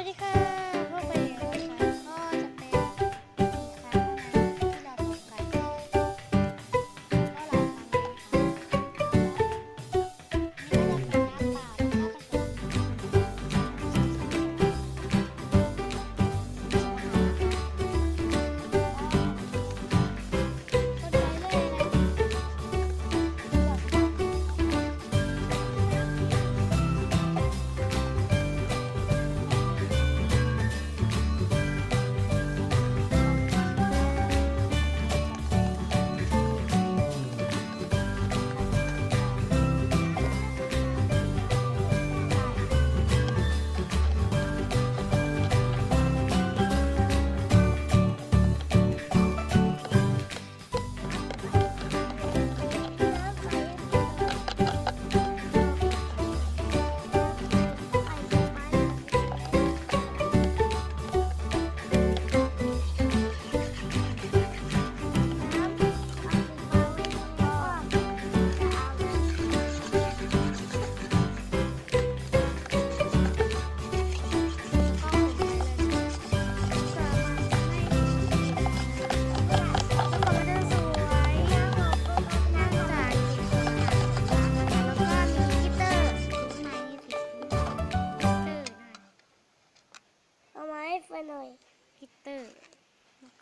วัส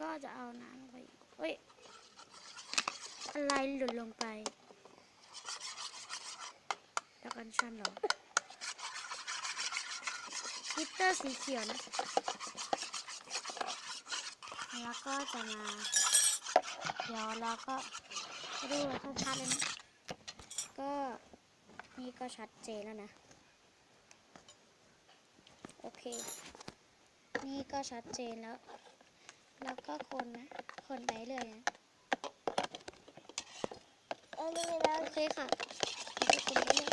ก็จะเอาน้ำลงไปเฮ้ย อะไรหล่นลงไปแล้วกันชันเหรอพิเตอร์สีเขียวนะ แล้วก็จะมาเดี๋ยวเราก็ดูชัดๆเลยนะ ก็นี่ก็ชัดเจนแล้วนะ โอเค นี่ก็ชัดเจนแล้ว แล้วก็คนนะ คนไปเรื่อยนะอันนี้แล้วโอเคค่ะแล้วก็คนไปเรื่อย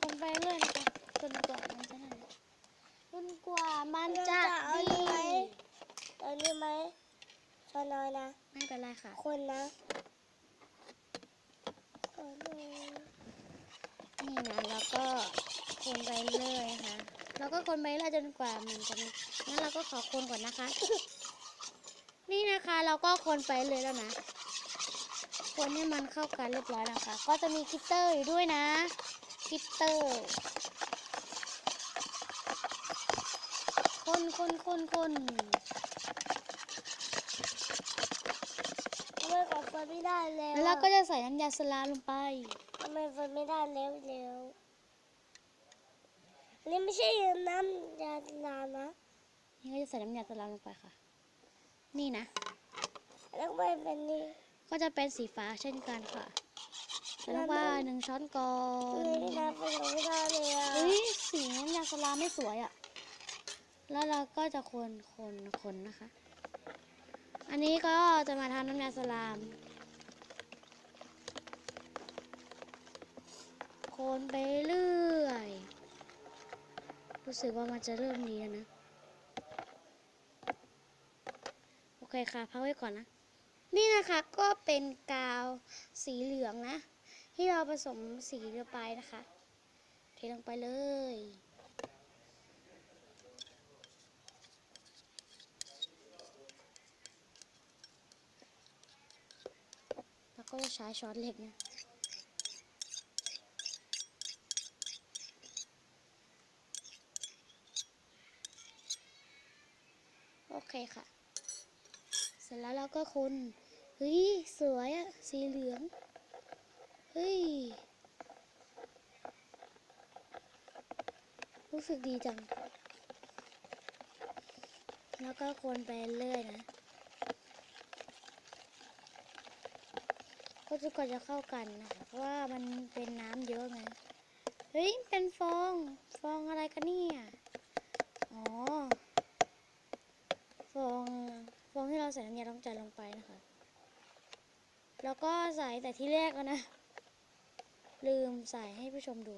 คนไปเรื่อยนะคะจนกว่ามันจะนั่นนะจนกว่ามันจะดีอันนี้ไหมชอน้อยนะ ไม่เป็นไรค่ะ คนนะคนหนึ่งนี่นะ แล้วก็คนไปเรื่อยนะคะแล้วก็คนไปเรื่อยจนกว่ามันจะมีงั้นเราก็ขอคนก่อนนะคะ นี่นะคะเราก็คนไปเลยแล้วนะคนให้มันเข้ากันเรียบร้อยนะคะก็จะมีคิตเตอร์อยู่ด้วยนะคิตเตอร์ คนคนคนคนทำไมขอเฟิร์นไม่ได้แล้วแล้วเราก็จะใส่น้ำยาสลาลงไปทำไมเฟิร์นไม่ได้แล้วเร็วอันนี้ไม่ใช่น้ำยาลานะนี่ก็จะใส่น้ำยาสลาลงไปค่ะ นี่นะ แล้วไม่เป็นนี่ก็จะเป็นสีฟ้าเช่นกันค่ะใส่ลงไปหนึ่งช้อนก่อนนี่นะเฟิร์นขอไม่ได้เลยอะเฮ้ยสีน้ำยาสลามไม่สวยอะ่ะ แล้วเราก็จะคนคนคนนะคะ อันนี้ก็จะมาทำน้ำยาสลาม คนไปเรื่อย รู้สึกว่ามันจะเริ่มดีแล้วนะ โอเคค่ะ พักไว้ก่อนนะ นี่นะคะก็เป็นกาวสีเหลืองนะ ที่เราผสมสีลงไปนะคะ เทลงไปเลยแล้วก็ใช้ช้อนเล็กนะ โอเคค่ะ สร็จแล้วเราก็คนเฮ้ยสวยอะสีเหลืองเฮ้ยรู้สึกดีจัง แล้วก็คนไปเรื่อยนะ ก็จะกว่าจะเข้ากันนะคะเพราะว่ามันเป็นน้ำเยอะไงเฮ้ย เป็นฟอง ฟองอะไรกันเนี่ย อ๋อ ฟอง ฟองที่เราใส่น้ำยาล้างจานลงไปนะคะ แล้วก็ใส่แต่ที่แรกแล้วนะ ลืมใส่ให้ผู้ชมดู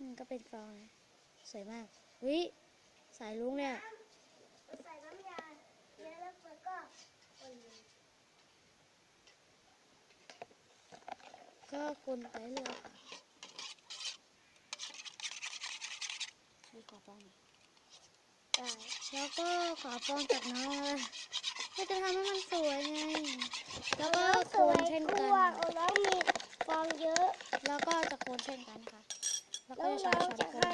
มันก็เป็นฟองนะสวยมากวิสายลุงเนี่ยใส่น้ำยาเยอะแล้วเฟิร์นก็คนเลยก็คนไปเรื่อยค่ะ พี่ขอฟองหน่อย ได้ แล้วก็ขอฟองจากน้องเลยเพื่อจะทำให้มันสวยไง แล้วก็โคสวนยเช่นกันว่าน้องมีฟองเยอะ แล้วก็จะโคนเช่นกันค่ะ แล้วก็จะใช้องช้อนโคนให้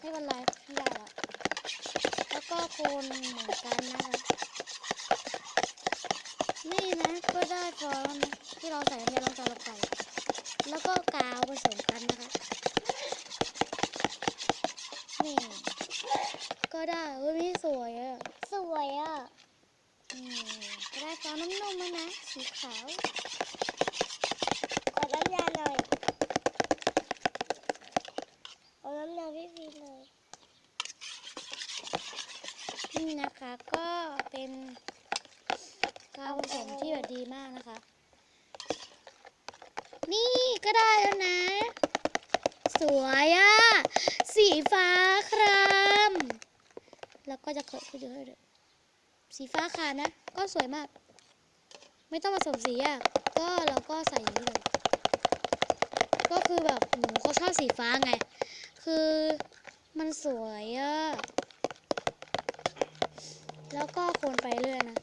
ไม่เป็นไรพี่ได้แล้วแล้วก็โคนเหมือนกันนะคะนี่นะก็ได้ฟองนะที่เราใส่ในรองเท้าลงไปแล้วก็กาวผสมกันนะคะนี่ ก็ได้เฮ้ยนี่สวยอะ สวยอะอืมก็ได้ฟองน้ำนมแล้วนะ สีขาวขอน้ำยาหน่อยเอาน้ำยาพี่พีเลย นี่นะคะก็เป็นกาวผสมที่แบบดีมากนะคะ นี่ก็ได้แล้วนะ สวยอะสีฟ้าคราม แล้วก็จะเคยให้ดูให้ดูสีฟ้าคามนะ ก็สวยมาก ไม่ต้องผสมสีอะก็เราก็ใส่อย่างนี้เลย ก็คือแบบหนูเขาชอบสีฟ้าไง คือมันสวยอะแล้วก็คนไปเรื่อยนะ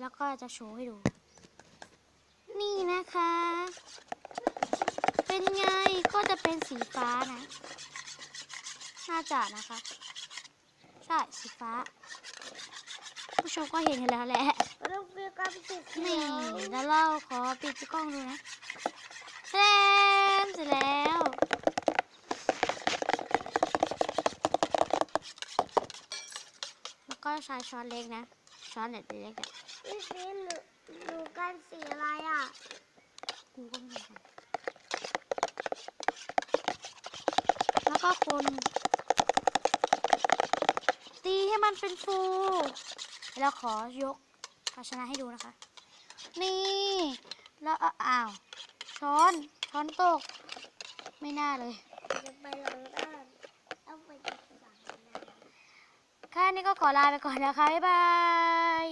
แล้วก็จะโชว์ให้ดู นี่นะคะ เป็นไงก็จะเป็นสีฟ้านะน่าจะนะคะ ใช่สีฟ้า ผู้ชมก็เห็นอยู่แล้วแหละน้องพีก็สีเขีนี่ยวแล้วเราขอปิดกล้องดูนะแทนเสร็จแล้วแล้วก็ใช้ช้อนเล็กนะช้อนเล็กเล็กๆอะพี่พีหนูหนูกันสีอะไรอะกูก็ไม่รู้เหมือนกันแล้วก็คนตีให้ มันเป็นฟูแล้วขอยกภาชนะให้ดูนะคะ นี่ แล้วเอาอ้าว ช้อน ช้อนตก ไม่น่าเลยจะไปหลังบ้านเอาไปจัดสรรนะแค่นี้ก็ขอลาไปก่อนนะคะ บ๊ายบาย